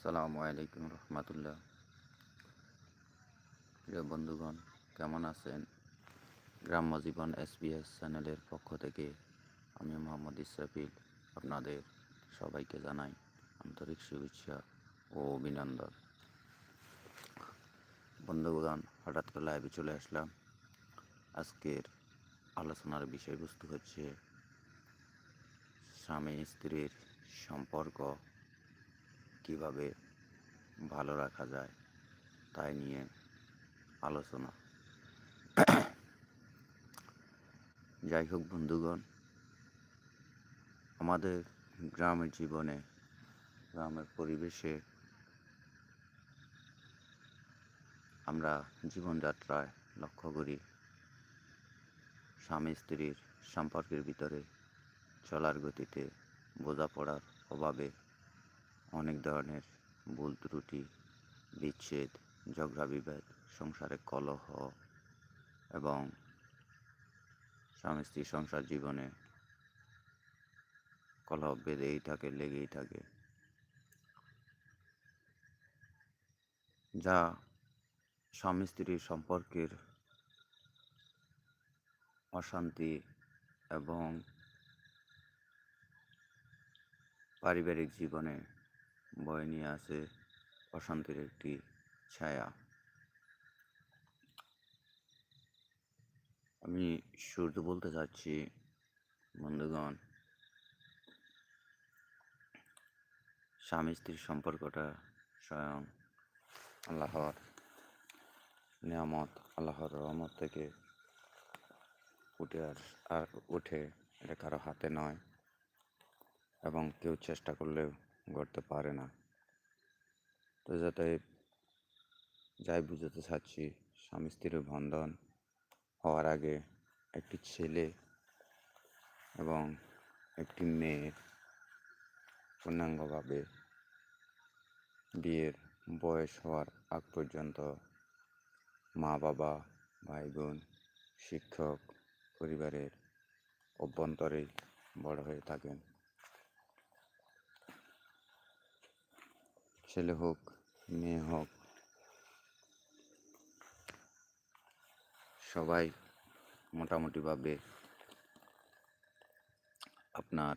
আসসালামু আলাইকুম রহমতুল্লাহ। প্রিয় বন্ধুগণ, কেমন আছেন? গ্রাম্য জীবন এসবিএস চ্যানেলের পক্ষ থেকে আমি মোহাম্মদ ইসরাফিল আপনাদের সবাইকে জানাই আন্তরিক শুভেচ্ছা ও অভিনন্দন। বন্ধুগণ, হঠাৎ করে লাইভে চলে আসলাম। আজকের আলোচনার বিষয়বস্তু হচ্ছে স্বামী স্ত্রীর সম্পর্ক কীভাবে ভালো রাখা যায় তাই নিয়ে আলোচনা। যাই হোক বন্ধুগণ, আমাদের গ্রামের জীবনে, গ্রামের পরিবেশে আমরা জীবনযাত্রায় লক্ষ্য করি, স্বামী স্ত্রীর সম্পর্কের ভিতরে চলার গতিতে বোঝাপড়ার অভাবে অনেক ধরনের ভুল ত্রুটি, বিচ্ছেদ, ঝগড়া বিভেদ সংসারে কলহ এবং স্বামী স্ত্রী সংসার জীবনে কলহ বেঁধেই থাকে, লেগেই থাকে। যা স্বামী স্ত্রীর সম্পর্কের অশান্তি এবং পারিবারিক জীবনে বয়ে নিয়ে আসে অশান্তির একটি ছায়া। আমি শুরুতে বলতে চাচ্ছি, বন্ধুগণ স্বামী স্ত্রীর সম্পর্কটা স্বয়ং আল্লাহর নিয়ামত, আল্লাহর রহমত থেকে উঠে আস আর উঠে এটা কারও হাতে নয়। এবং কেউ চেষ্টা করলেও গড়তে পারে না। তো যাতে যাই বুঝাতে চাচ্ছি, স্বামী স্ত্রীর বন্ধন হওয়ার আগে একটি ছেলে এবং একটি মেয়ের পূর্ণাঙ্গভাবে বিয়ের বয়স হওয়ার আগ পর্যন্ত মা বাবা ভাই বোন শিক্ষক, পরিবারের অভ্যন্তরে বড় হয়ে থাকেন। ছেলে হোক, মেয়ে হোক, সবাই মোটামুটিভাবে আপনার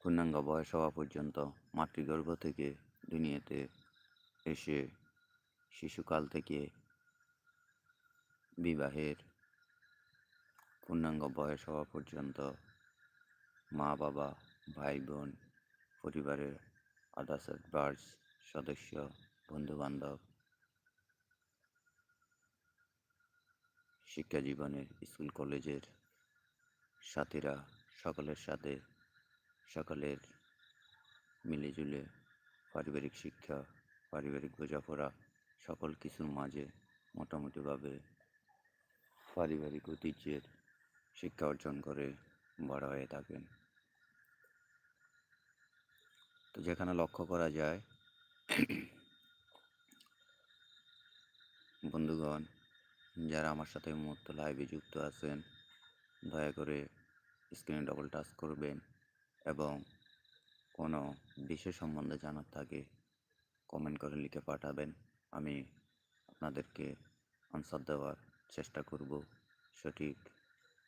পূর্ণাঙ্গ বয়স হওয়া পর্যন্ত মাতৃগর্ভ থেকে দুনিয়াতে এসে শিশুকাল থেকে বিবাহের পূর্ণাঙ্গ বয়স হওয়া পর্যন্ত মা বাবা ভাই বোন পরিবারের আদার্স বার্স সদস্য, বন্ধুবান্ধব শিক্ষা জীবনের স্কুল কলেজের সাথীরা সকলের সাথে, সকলের মিলেজুলে পারিবারিক শিক্ষা, পারিবারিক বোঝাপড়া, সকল কিছুর মাঝে মোটামুটিভাবে পারিবারিক ঐতিহ্যের শিক্ষা অর্জন করে বড় হয়ে থাকেন। তো যেখানে লক্ষ্য করা যায়। বন্ধুগণ, যারা আমার সাথে এই মুহূর্তে লাইভে যুক্ত আছেন, দয়া করে স্ক্রিনে ডবল টাচ করবেন এবং কোনো বিষয় সম্বন্ধে জানার থাকে কমেন্ট করে লিখে পাঠাবেন। আমি আপনাদেরকে আনসার দেওয়ার চেষ্টা করব। সঠিক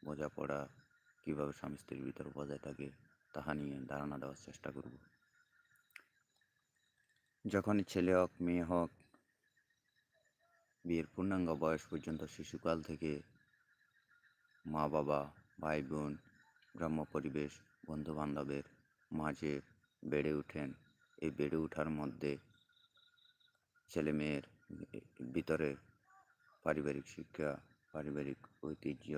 বোঝাপড়া কীভাবে স্বামী স্ত্রীর ভিতর বজায় থাকে, তাহা নিয়ে ধারণা দেওয়ার চেষ্টা করব। যখনই ছেলে হোক, মেয়ে হোক, বিয়ের পূর্ণাঙ্গ বয়স পর্যন্ত শিশুকাল থেকে মা বাবা ভাই বোন গ্রাম্য পরিবেশ বন্ধু বান্ধবের মাঝে বেড়ে ওঠেন। এই বেড়ে ওঠার মধ্যে ছেলে মেয়ের ভিতরে পারিবারিক শিক্ষা, পারিবারিক ঐতিহ্য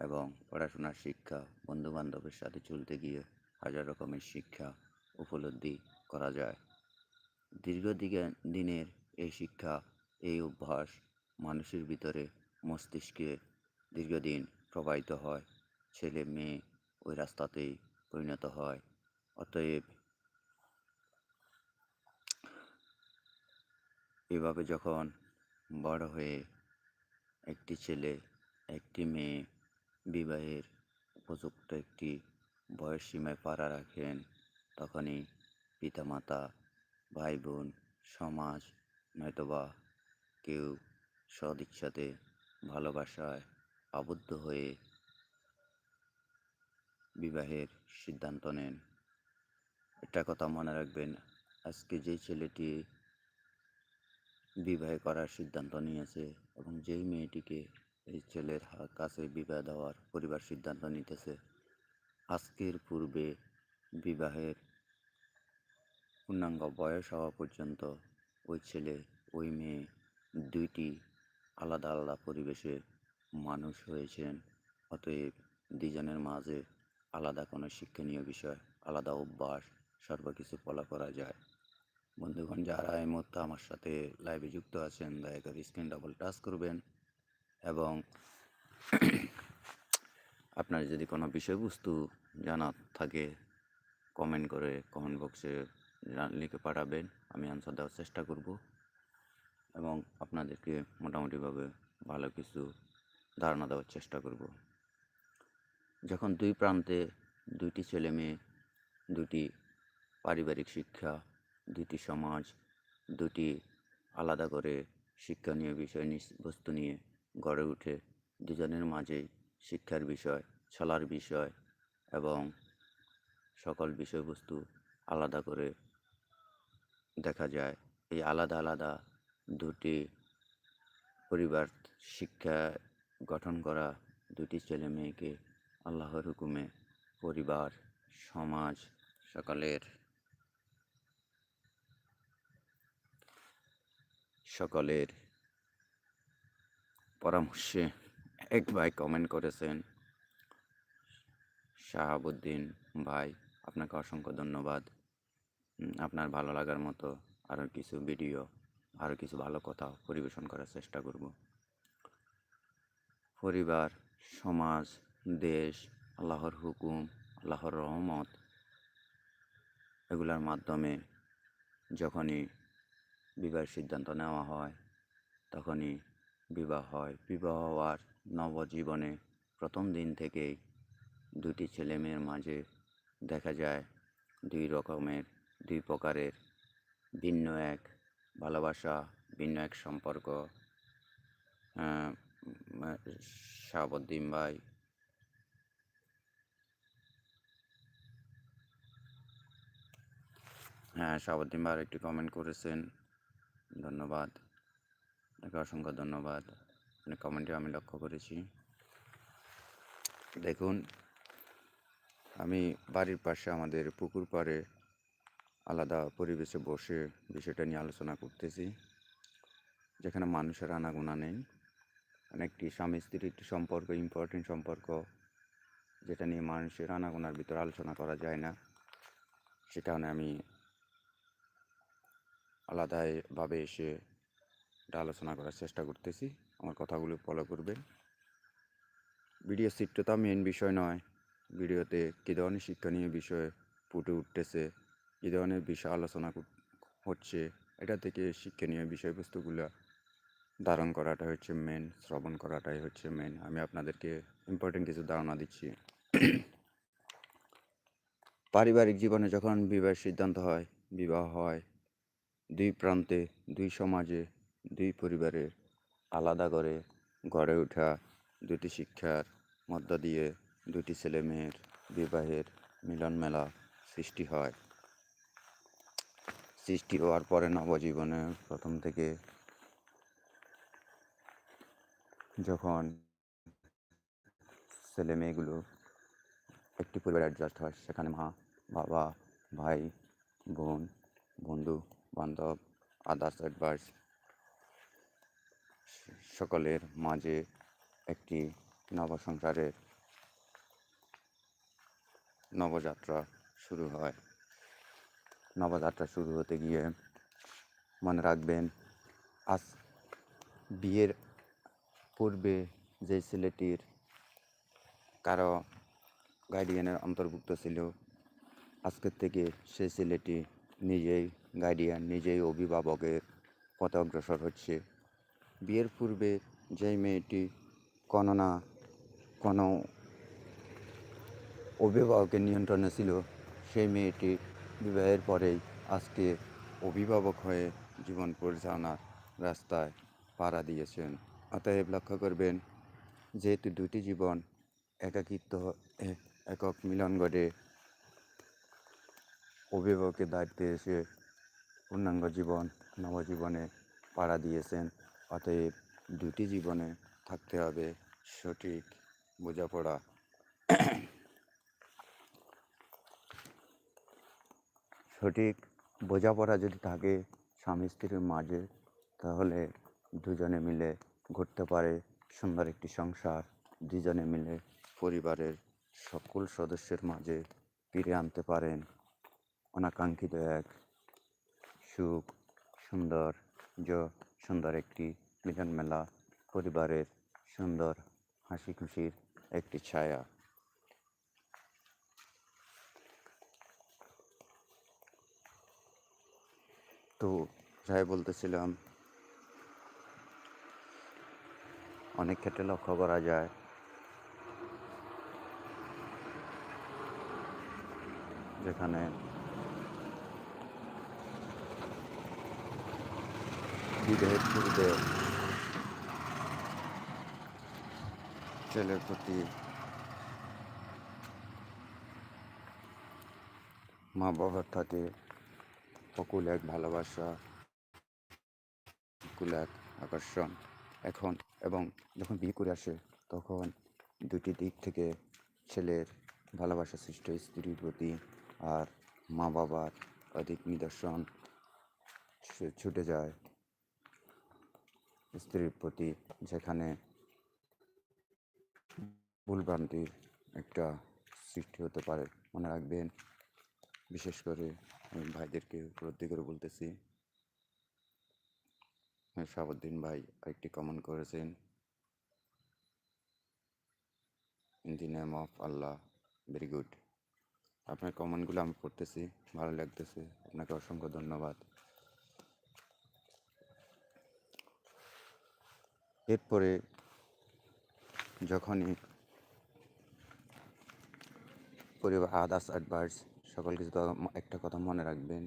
এবং পড়াশোনার শিক্ষা বন্ধু বান্ধবের সাথে চলতে গিয়ে হাজার রকমের শিক্ষা উপলব্ধি করা যায়। দীর্ঘ দিকে দিনের এই শিক্ষা, এই অভ্যাস মানুষের ভিতরে মস্তিষ্কে দীর্ঘদিন প্রবাহিত হয়। ছেলে, মেয়ে ওই রাস্তাতেই পরিণত হয়। অতএব এভাবে যখন বড় হয়ে একটি ছেলে, একটি মেয়ে বিবাহের উপযুক্ত একটি বয়স সীমায় পাড়া রাখেন, তখনই পিতামাতা ভাই বোন সমাজ, নয়তোবা কেউ সদিচ্ছাতে ভালোবাসায় আবদ্ধ হয়ে বিবাহের সিদ্ধান্ত নেন। একটা কথা মনে রাখবেন, আজকে যেই ছেলেটি বিবাহ করার সিদ্ধান্ত নিয়েছে এবং যেই মেয়েটিকে এই ছেলের কাছে বিবাহ দেওয়ার পরিবার সিদ্ধান্ত নিতেছে, আজকের পূর্বে বিবাহের পূর্ণাঙ্গ বয়স হওয়া পর্যন্ত ওই ছেলে, ওই মেয়ে দুইটি আলাদা আলাদা পরিবেশে মানুষ হয়েছেন। অতএব দুজনের মাঝে আলাদা কোনো শিক্ষণীয় বিষয়, আলাদা অভ্যাস, সর্বকিছু ফলো করা যায়। বন্ধুগণ, যারা এই মুহূর্তে আমার সাথে লাইভে যুক্ত আছেন, দয়া করে স্ক্রিন ডাবল টাচ করবেন এবং আপনার যদি কোনো বিষয়বস্তু জানা থাকে কমেন্ট করে কমেন্ট বক্সে লিখে পাঠাবেন, আমি আনসার দেওয়ার চেষ্টা করব। এবং আপনাদেরকে মোটামুটিভাবে ভালো কিছু ধারণা দেওয়ার চেষ্টা করব। যখন দুই প্রান্তে দুইটি ছেলে মেয়ে, দুটি পারিবারিক শিক্ষা, দুটি সমাজ, দুটি আলাদা করে শিক্ষণীয় বিষয় বস্তু নিয়ে গড়ে উঠে দুজনের মাঝেই শিক্ষার বিষয়, চলার বিষয় এবং সকল বিষয়বস্তু আলাদা করে দেখা যায়। এই আলাদা আলাদা দুটি পরিবার শিক্ষা গঠন করা, দুটি ছেলে মেয়েকে আল্লাহর হুকুমে পরিবার, সমাজ, সকলের সকলের পরামর্শে এক ভাই কমেন্ট করেছেন, শাহাবুদ্দিন ভাই, আপনাকে অসংখ্য ধন্যবাদ। আপনার ভালো লাগার মতো আরও কিছু ভিডিও আরও কিছু ভালো কথা পরিবেশন করার চেষ্টা করব। পরিবার, সমাজ, দেশ, আল্লাহর হুকুম, আল্লাহর রহমত, এগুলোর মাধ্যমে যখনই বিবাহের সিদ্ধান্ত নেওয়া হয়, তখনই বিবাহ হয়। বিবাহ হওয়ার নবজীবনে প্রথম দিন থেকেই দুটি ছেলে মেয়ের মাঝে দেখা যায় দুই রকমের দুই প্রকারের। ভিন্ন এক ভালোবাসা, ভিন্ন এক সম্পর্ক। শাহাবুদ্দিন ভাই। হ্যাঁ শাহাবুদ্দিন ভাই একটি কমেন্ট করেছেন। ধন্যবাদ। আপনাকে অসংখ্য ধন্যবাদ। আপনার কমেন্টে আমি লক্ষ্য করেছি। দেখুন, আমি বাড়ির পাশে আমাদের পুকুর পাড়ে আলাদা পরিবেশে বসে বিষয়টা নিয়ে আলোচনা করতেছি, যেখানে মানুষের আনাগোনা নেই। মানে একটি স্বামী স্ত্রীর একটি সম্পর্ক ইম্পর্টেন্ট সম্পর্ক, যেটা নিয়ে মানুষের আনাগোনার ভিতরে আলোচনা করা যায় না। সে কারণে আমি আলাদাভাবে এসে এটা আলোচনা করার চেষ্টা করতেছি। আমার কথাগুলো ফলো করবেন। ভিডিও চিত্রতা মেন বিষয় নয়। ভিডিওতে কী ধরনের শিক্ষণীয় বিষয় ফুটে উঠতেছে কী ধরনের বিষয় আলোচনা হচ্ছে। এটা থেকে শিক্ষণীয় বিষয়বস্তুগুলো ধারণ করাটা হচ্ছে মেন শ্রবণ করাটাই হচ্ছে মেন আমি আপনাদেরকে ইম্পর্টেন্ট কিছু ধারণা দিচ্ছি। পারিবারিক জীবনে যখন বিবাহের সিদ্ধান্ত হয়, বিবাহ হয়, দুই প্রান্তে, দুই সমাজে, দুই পরিবারে আলাদা করে গড়ে ওঠা দুটি শিক্ষার মধ্য দিয়ে দুটি ছেলে মেয়ের বিবাহের মিলন মেলা সৃষ্টি হয়। সৃষ্টি হওয়ার পরে নবজীবনে প্রথম থেকে যখন ছেলে মেয়েগুলো একটি পরিবার অ্যাডজাস্ট হয়, সেখানে মা, বাবা, ভাই, বোন, বন্ধু, বান্ধব আদার্স অ্যাডভাইস সকলের মাঝে একটি নবসংসারের নবযাত্রা শুরু হয়। নবযাত্রা শুরু হতে গিয়ে মনে রাখবেন, আজ বিয়ের পূর্বে যে ছেলেটির কারও গার্ডিয়ানের অন্তর্ভুক্ত ছিল, আজকের থেকে সেই ছেলেটি নিজেই গার্ডিয়ান নিজেই অভিভাবকের পথে অগ্রসর হচ্ছে। বিয়ের পূর্বে যেই মেয়েটি কোনো না কোনো অভিভাবকের নিয়ন্ত্রণে ছিল, সেই মেয়েটি বিবাহের পরেই আজকে অভিভাবক হয়ে জীবন পরিচালনার রাস্তায় পাড়া দিয়েছেন। অতএব লক্ষ্য করবেন, যেহেতু দুটি জীবন একাকিত্ব একক মিলন ঘটে অভিভাবকের দায়িত্বে এসে পূর্ণাঙ্গ জীবন, নবজীবনে পাড়া দিয়েছেন। অতএব দুটি জীবনে থাকতে হবে সঠিক বোঝাপড়া। সঠিক বোঝাপড়া যদি থাকে স্বামী স্ত্রীর মাঝে, তাহলে দুজনে মিলে ঘুরতে পারে সুন্দর একটি সংসার। দুজনে মিলে পরিবারের সকল সদস্যের মাঝে ফিরে আনতে পারেন। অনাকাঙ্ক্ষিত এক সুখ, সুন্দর জ, সুন্দর একটি মিলন মেলা পরিবারের সুন্দর হাসি খুশির একটি ছায়া। তো যাই বলতেছিলাম, অনেক ক্ষেত্রে লক্ষ্য করা যায়। যেখানে বিবাহের পূর্বে ছেলের প্রতি মা বাবার থাকে। অকুল এক ভালোবাসা অকুল এক আকর্ষণ। এখন এবং যখন বিয়ে করে আসে, তখন দুটি দিক থেকে ছেলের ভালোবাসা সৃষ্ট স্ত্রীর প্রতি আর মা বাবার অধিক নিদর্শন ছুটে যায় স্ত্রীর প্রতি, যেখানে ভুলভ্রান্তির একটা সৃষ্টি হতে পারে। মনে রাখবেন, বিশেষ করে ভাইদেরকে উপলব্ধি করে বলতেছি। শাহাবুদ্দিন ভাই আরেকটি কমেন্ট করেছেন। In the name of Allah very good আপনার কমেন্টগুলো আমি পড়তেছি, ভালো লাগতেছে। আপনাকে অসংখ্য ধন্যবাদ। এরপরে যখনই পরিবার আদার্স অ্যাডভাইস সকল কিছু একটা কথা মনে রাখবেন।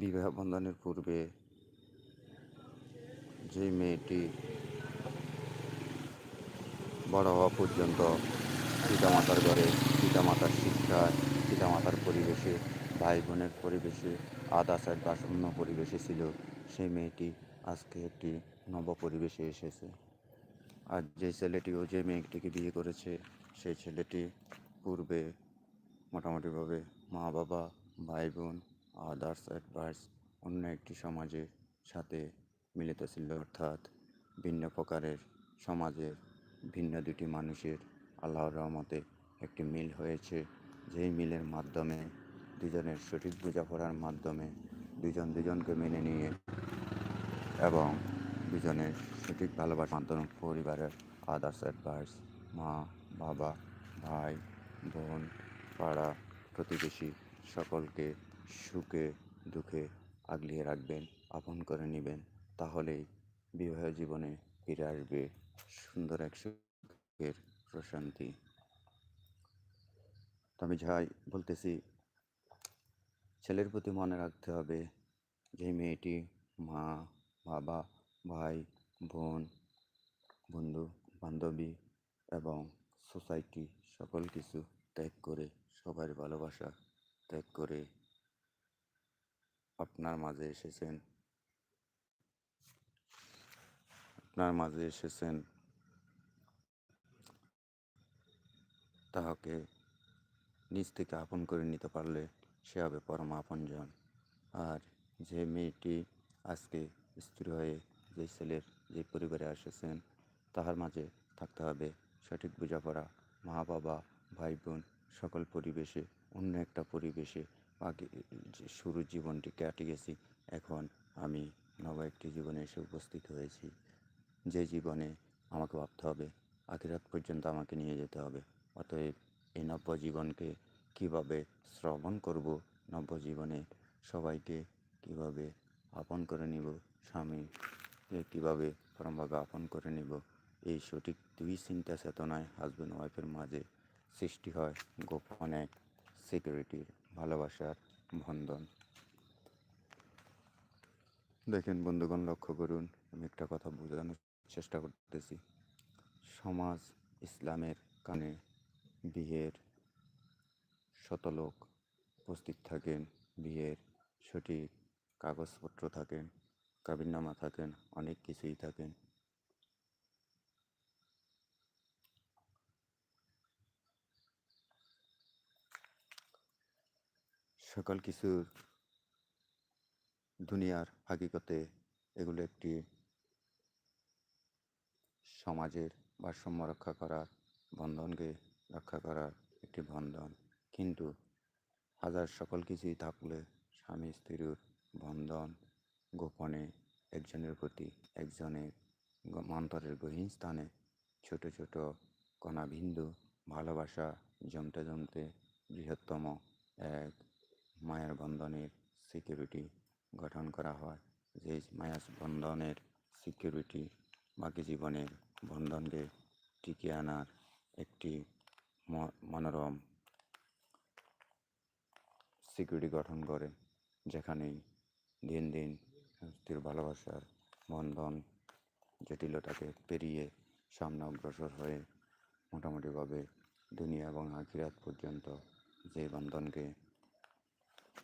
বিবাহ বন্ধনের পূর্বে যে মেয়েটি বড় হওয়া পর্যন্ত পিতামাতার ঘরে, পিতামাতার শিক্ষায়, পিতামাতার পরিবেশে ভাই বোনের পরিবেশে অ্যাডভাইস অন্য পরিবেশে ছিল, সেই মেয়েটি আজকে একটি নব পরিবেশে এসেছে। আর যে ছেলেটিও যে মেয়েটিকে বিয়ে করেছে, সেই ছেলেটি পূর্বে মোটামুটিভাবে মা বাবা ভাই বোন আদার্স অ্যাডভাইস অন্য একটি সমাজের সাথে মিলিত ছিল। অর্থাৎ ভিন্ন প্রকারের সমাজের ভিন্ন দুটি মানুষের আল্লাহর রহমতে একটি মিল হয়েছে। যেই মিলের মাধ্যমে, দুজনের সঠিক বোঝাপড়ার মাধ্যমে দুজন দুজনকে মেনে নিয়ে এবং দুজনের সঠিক ভালোবাসার মাধ্যমে পরিবারের আদার্স অ্যাডভাইস মা বাবা ভাই বোন পাড়া প্রতিবেশী সকলকে সুখে, দুঃখে আগলিয়ে রাখবেন, আপন করে নেবেন। তাহলেই বিবাহ জীবনে ফিরে আসবে সুন্দর এক সুখের প্রশান্তি। আমি যাই বলতেছি, ছেলের প্রতি মনে রাখতে হবে যে, মেয়েটি মা, বাবা, ভাই, বোন, বন্ধু, বান্ধবী এবং সোসাইটি সকল কিছু ত্যাগ করে সবার ভালোবাসা ত্যাগ করে আপনার মাঝে এসেছেন। আপনার মাঝে এসেছেন। তাহাকে নিজ থেকে আপন করে নিতে পারলে সে হবে পরম আপনজন। আর যে মেয়েটি আজকে স্ত্রী হয়ে যে ছেলের, যে পরিবারে এসেছেন, তাহার মাঝে থাকতে হবে সঠিক বোঝাপড়া। মা বাবা ভাই বোন সকল পরিবেশে, অন্য একটা পরিবেশে আগে শুরু জীবনটি কাটিয়েছি, এখন আমি নব একটি জীবনে এসে উপস্থিত হয়েছি। যে জীবনে আমাকে ভাবতে হবে আখিরাত পর্যন্ত আমাকে নিয়ে যেতে হবে। অতএব এই নব্য জীবনকে কীভাবে শ্রবণ করব, নব্য জীবনে সবাইকে কীভাবে আপন করে নিব, স্বামীকে কীভাবে পরমভাবে আপন করে নিব, এই সঠিক দুই চিন্তা চেতনায় হাজব্যান্ড ওয়াইফের মাঝে সৃষ্টি হয় গোপন এক সিকিউরিটির ভালোবাসার বন্ধন। দেখেন বন্ধুগণ, লক্ষ্য করুন, আমি একটা কথা বোঝানোর চেষ্টা করতেছি। সমাজ ইসলামের কানে বিয়ের শত লোক উপস্থিত থাকেন, বিয়ের সঠিক কাগজপত্র থাকেন, কাবিননামা থাকেন, অনেক কিছুই থাকেন। সকল কিছুর দুনিয়ার হাকিকতে এগুলো একটি সমাজের ভারসাম্য রক্ষা করার, বন্ধনকে রক্ষা করার একটি বন্ধন। কিন্তু হাজার সকল কিছুই থাকলে স্বামী স্ত্রীর বন্ধন গোপনে একজনের প্রতি একজনের অন্তরের গহীন স্থানে ছোট ছোট কণা বিন্দু ভালোবাসা জমতে জমতে বৃহত্তম এক মায়ের বন্ধনের সিকিউরিটি গঠন করা হয়। যে মায়ার বন্ধনের সিকিউরিটি বাকি জীবনের বন্ধনকে টিকিয়ে আনার একটি মনোরম সিকিউরিটি গঠন করে, যেখানেই দিন দিন স্ত্রীর ভালোবাসার বন্ধন জটিলতাকে পেরিয়ে সামনে অগ্রসর হয়ে মোটামুটিভাবে দুনিয়া এবং আখিরাত পর্যন্ত যে বন্ধনকে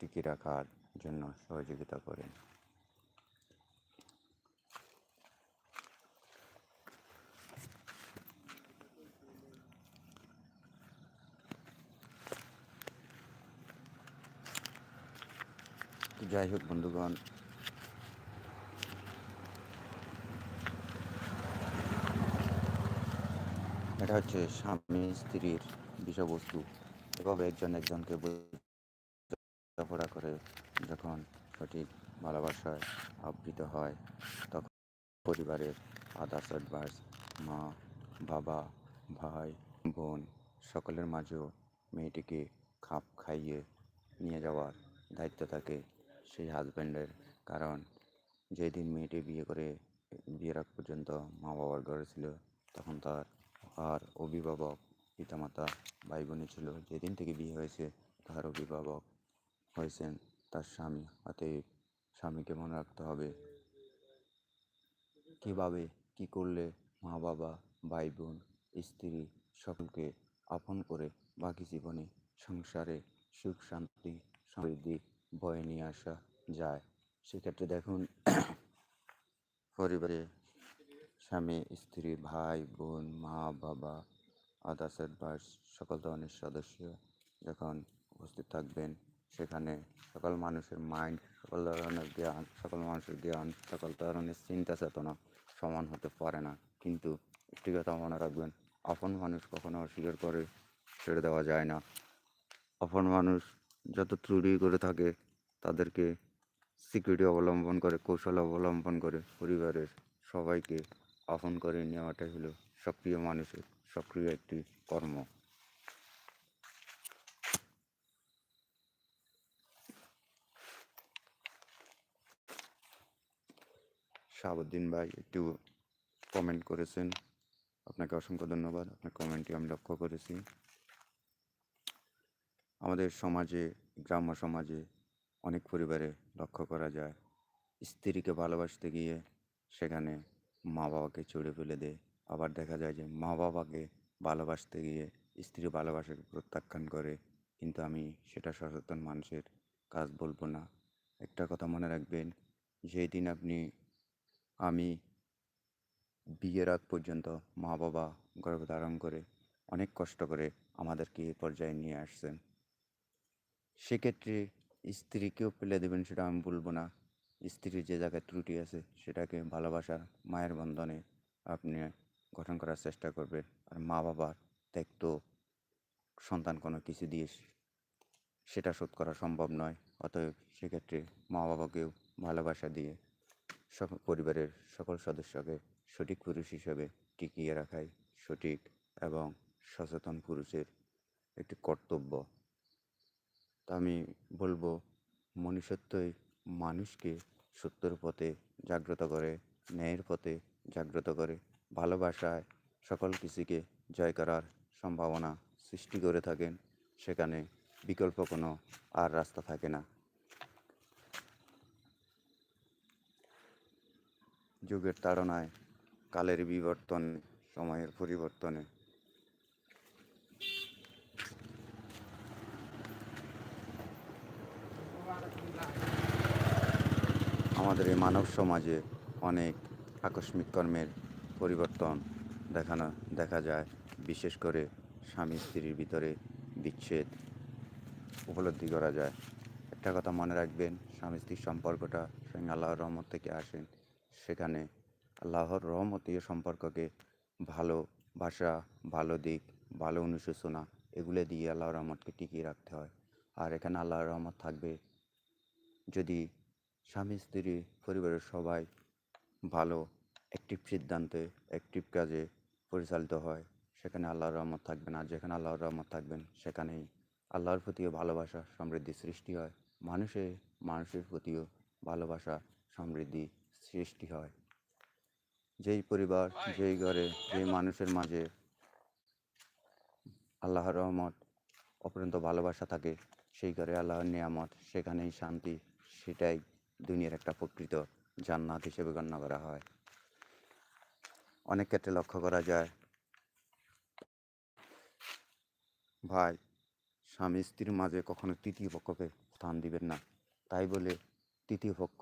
টিকিয়ে রাখার জন্য সহযোগিতা করেন। যাই হোক বন্ধুগণ, এটা হচ্ছে স্বামী স্ত্রীর বিষয়বস্তু। এভাবে একজন একজনকে বোঝাপড়া করে যখন সঠিক ভালোবাসায় আবৃত হয়, তখন পরিবারের আদার্স অ্যাডভাইস মা, বাবা, ভাই, বোন সকলের মাঝেও মেয়েটিকে খাপ খাইয়ে নিয়ে যাওয়ার দায়িত্ব থাকে সেই হাজব্যান্ডের কারণ যেদিন মেয়েটি বিয়ে করে, বিয়ের আগ পর্যন্ত মা বাবার ঘরে ছিল, তখন তার আর অভিভাবক, পিতামাতা ভাই বোনই ছিল। যেদিন থেকে বিয়ে হয়েছে, তার অভিভাবক হয়েছেন তার স্বামী, অতএব স্বামীকে মনে রাখতে হবে। কীভাবে, কী করলে মা বাবা, ভাই বোন, স্ত্রী সকলকে আপন করে বাকি জীবনে সংসারে সুখ শান্তি সমৃদ্ধি বয়ে নিয়ে আসা যায়? সেক্ষেত্রে দেখুন, পরিবারে স্বামী, স্ত্রী, ভাই, বোন, মা বাবা, আদার্স অ্যাডভাইস, সকল ধরনের সদস্য যখন উপস্থিত থাকবেন সেখানে সকল মানুষের মাইন্ড সকল ধরনের জ্ঞান, সকল মানুষের জ্ঞান, সকল ধরনের চিন্তা চেতনা সমান হতে পারে না। কিন্তু একটি কথা মনে রাখবেন, আপন মানুষ কখনো অস্বীকার করে ছেড়ে দেওয়া যায় না। আপন মানুষ যত ত্রুটি করে থাকে, তাদেরকে সিকিউরিটি অবলম্বন করে, কৌশল অবলম্বন করে পরিবারের সবাইকে আপন করে নেওয়াটাই হলো সক্রিয় মানুষের সক্রিয় একটি কর্ম। শাহাবুদ্দিন ভাই একটু কমেন্ট করেছেন। আপনাকে অসংখ্য ধন্যবাদ। আপনার কমেন্টটি আমি লক্ষ্য করেছি। আমাদের সমাজে, গ্রাম্য সমাজে অনেক পরিবারে লক্ষ্য করা যায়, স্ত্রীকে ভালোবাসতে গিয়ে সেখানে মা বাবাকে চড়ে ফেলে দেয়। আবার দেখা যায় যে মা বাবাকে ভালোবাসতে গিয়ে স্ত্রী ভালোবাসাকে প্রত্যাখ্যান করে। কিন্তু আমি সেটা সচেতন মানুষের কাজ বলব না। একটা কথা মনে রাখবেন যেই দিন আপনি আমি বিয়ের আগ পর্যন্ত মা বাবা গর্ভধারণ করে অনেক কষ্ট করে আমাদেরকে এই পর্যায়ে নিয়ে আসছেন। সেক্ষেত্রে স্ত্রীকেও ফেলে দেবেন সেটা আমি বলব না। স্ত্রীর যে জায়গায় ত্রুটি আছে সেটাকে ভালোবাসা, মায়ের বন্ধনে আপনি গঠন করার চেষ্টা করবেন। আর মা বাবার ত্যাক্ত সন্তান কোনো কিছু দিয়ে সেটা শোধ করা সম্ভব নয়। অতএব সেক্ষেত্রে মা বাবাকেও ভালোবাসা দিয়ে পরিবারের সকল সদস্যকে সঠিক পুরুষ হিসেবে টিকিয়ে রাখাই সঠিক এবং সচেতন পুরুষের একটি কর্তব্য। তা আমি বলব, মনুষ্যত্বই মানুষকে সত্যের পথে জাগ্রত করে, ন্যায়ের পথে জাগ্রত করে, ভালোবাসায় সকল কিছুকে জয় করার সম্ভাবনা সৃষ্টি করে থাকেন। সেখানে বিকল্প কোনো আর রাস্তা থাকে না। যুগের তাড়নায়, কালের বিবর্তন, সময়ের পরিবর্তনে। আমাদের এই মানব সমাজে অনেক আকস্মিক কর্মের পরিবর্তন দেখানো, দেখা যায়, বিশেষ করে স্বামী স্ত্রীর ভিতরে বিচ্ছেদ উপলব্ধি করা যায়। একটা কথা মনে রাখবেন, স্বামী স্ত্রীর সম্পর্কটা স্বয়ং আল্লাহর রহমত থেকে আসেন। সেখানে আল্লাহর রহমতীয় সম্পর্ককে ভালো ভাষা, ভালো দিক, ভালো অনুশোচনা এগুলো দিয়ে আল্লাহর রহমতকে টিকিয়ে রাখতে হয়। আর এখানে আল্লাহর রহমত থাকবে যদি স্বামী, স্ত্রী, পরিবারের সবাই ভালো অ্যাক্টিভ সিদ্ধান্তে অ্যাক্টিভ কাজে পরিচালিত হয়, সেখানে আল্লাহর রহমত থাকবেন আর যেখানে আল্লাহর রহমত থাকবেন, সেখানেই আল্লাহর প্রতিও ভালোবাসা সমৃদ্ধি সৃষ্টি হয়। মানুষে মানুষের প্রতিও ভালোবাসা সমৃদ্ধি সৃষ্টি হয়। যেই পরিবার, যেই ঘরে, যেই মানুষের মাঝে আল্লাহর রহমত অপরন্ত ভালোবাসা থাকে, সেই ঘরে আল্লাহর নিয়ামত, সেখানেই শান্তি, সেটাই দুনিয়ার একটা প্রকৃত জান্নাত হিসেবে গণ্য করা হয়। অনেক ক্ষেত্রে লক্ষ্য করা যায়, ভাই, স্বামী স্ত্রীর মাঝে কখনো তৃতীয় পক্ষকে স্থান দিবেন না। তাই বলে তৃতীয় পক্ষ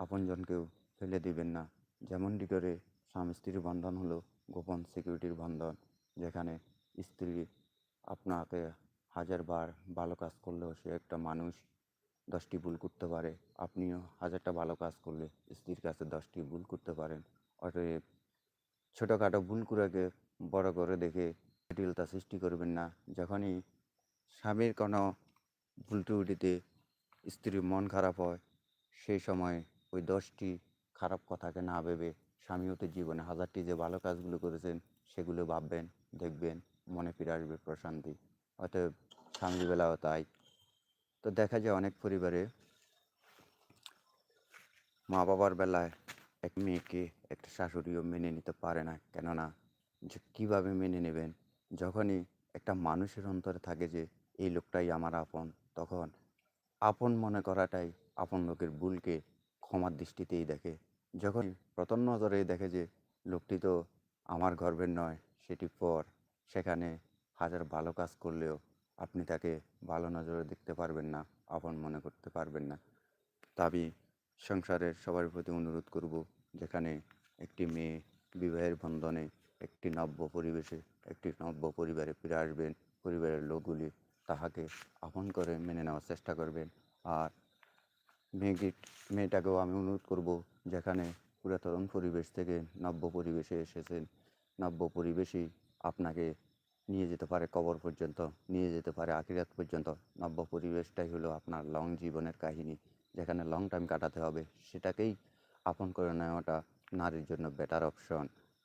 আপনজনকেও ফেলে দিবেন না। যেমনটি করে স্বামী স্ত্রীর বন্ধন হলো গোপন সিকিউরিটির বন্ধন, যেখানে স্ত্রী আপনাকে হাজারবার ভালো কাজ করলেও সে একটা মানুষ দশটি ভুল করতে পারে। আপনিও হাজারটা ভালো কাজ করলে স্ত্রীর কাছে দশটি ভুল করতে পারেন। অতএব ছোটোখাটো ভুল করেকে বড় করে দেখে জটিলতা সৃষ্টি করবেন না। যখনই স্বামীর কোনো ভুল ত্রুটিতে স্ত্রীর মন খারাপ হয়, সেই সময় ওই দশটি খারাপ কথাকে না ভেবে স্বামীও তো জীবনে হাজারটি যে ভালো কাজগুলো করেছেন, সেগুলো ভাববেন, দেখবেন, মনে ফিরে আসবে প্রশান্তি। অতএব স্বামীর বেলাও তাই। তো দেখা যায় অনেক পরিবারে মা বাবার বেলায় এক মেয়েকে একটা শাশুড়িও মেনে নিতে পারে না, কেননা যে কীভাবে মেনে নেবেন? যখনই একটা মানুষের অন্তরে থাকে যে, এই লোকটাই আমার আপন, তখন আপন মনে করাটাই আপন লোকের ভুলকে ক্ষমার দৃষ্টিতেই দেখে। যখন প্রথম নজরেই দেখে যে লোকটি তো আমার গর্বের নয়, সেটি পর সেখানে হাজার ভালো কাজ করলেও আপনি তাকে ভালো নজরে দেখতে পারবেন না, আপন মনে করতে পারবেন না। তবে সংসারের সবার প্রতি অনুরোধ করব, যেখানে একটি মেয়ে বিবাহের বন্ধনে একটি নব্য পরিবেশে একটি নব্য পরিবারে ফিরে আসবেন, পরিবারের লোকগুলি তাহাকে আপন করে মেনে নেওয়ার চেষ্টা করবেন। আর মেয়েকে, মেয়েটাকেও আমি অনুরোধ করব যেখানে পুরাতন পরিবেশ থেকে নব্য পরিবেশে এসেছেন। নব্য পরিবেশই আপনাকে নিয়ে যেতে পারে কবর পর্যন্ত, নিয়ে যেতে পারে আখিরাত পর্যন্ত। নব্য পরিবেশটাই হলো আপনার লং জীবনের কাহিনী, যেখানে লং টাইম কাটাতে হবে। সেটাকেই আপন করে নেওয়াটা নারীর জন্য বেটার অপশন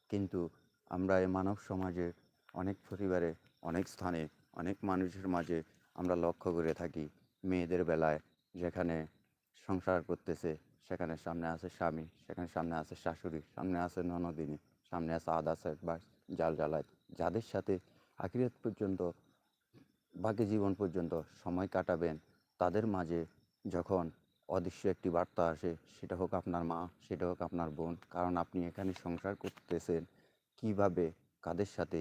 কিন্তু আমরা এই মানব সমাজে অনেক পরিবারে, অনেক স্থানে, অনেক মানুষের মাঝে আমরা লক্ষ্য করে থাকি মেয়েদের বেলায়, যেখানে সংসার করতেছে, সেখানে সামনে আছে স্বামী, সেখানে সামনে আছে শাশুড়ি, সামনে আছে ননদিনী, সামনে আছে আদা সাহেব বা জাল জ্বালায় যাদের সাথে আখিরাত পর্যন্ত, বাকি জীবন পর্যন্ত সময় কাটাবেন, তাদের মাঝে যখন অদৃশ্য একটি বার্তা আসে, সেটা হোক আপনার মা, সেটা হোক আপনার বোন, কারণ আপনি এখানে সংসার করতেছেন, কীভাবে, কাদের সাথে,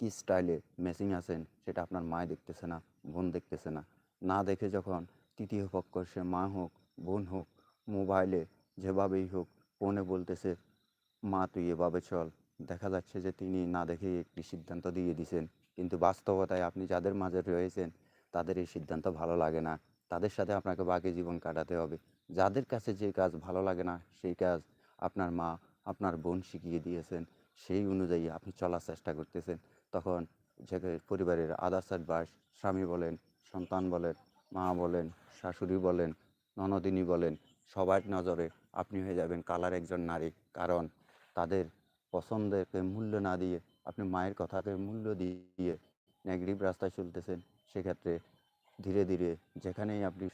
কী স্টাইলে ম্যাচিং আছেন, সেটা আপনার মায় দেখতেছে না, বোন দেখতেছে না। না দেখে যখন তৃতীয় পক্ষ সে মা হোক বোন হোক, মোবাইলে যেভাবেই হোক ফোনে বলতেছে, মা, তুই এভাবে চল। দেখা যাচ্ছে যে তিনি না দেখেই একটি সিদ্ধান্ত দিয়ে দিছেন। কিন্তু বাস্তবতায় আপনি যাদের মাঝে রয়েছেন, তাদের এই সিদ্ধান্ত ভালো লাগে না। তাদের সাথে আপনাকে বাকি জীবন কাটাতে হবে। যাদের কাছে যে কাজ ভালো লাগে না, সেই কাজ আপনার মা, আপনার বোন শিখিয়ে দিয়েছেন। সেই অনুযায়ী আপনি চলার চেষ্টা করতেছেন। তখন যে পরিবারের আদার্স অ্যাডভাইস স্বামী বলেন, সন্তান বলেন, মা বলেন, শাশুড়ি বলেন ননদিনী বলেন, সবার নজরে আপনি হয়ে যাবেন কালার একজন নারী। কারণ তাদের পছন্দকে মূল্য না দিয়ে, আপনি মায়ের কথাকে মূল্য দিয়ে নেগেটিভ রাস্তায় চলতেছেন। সেক্ষেত্রে ধীরে ধীরে যেখানেই আপনি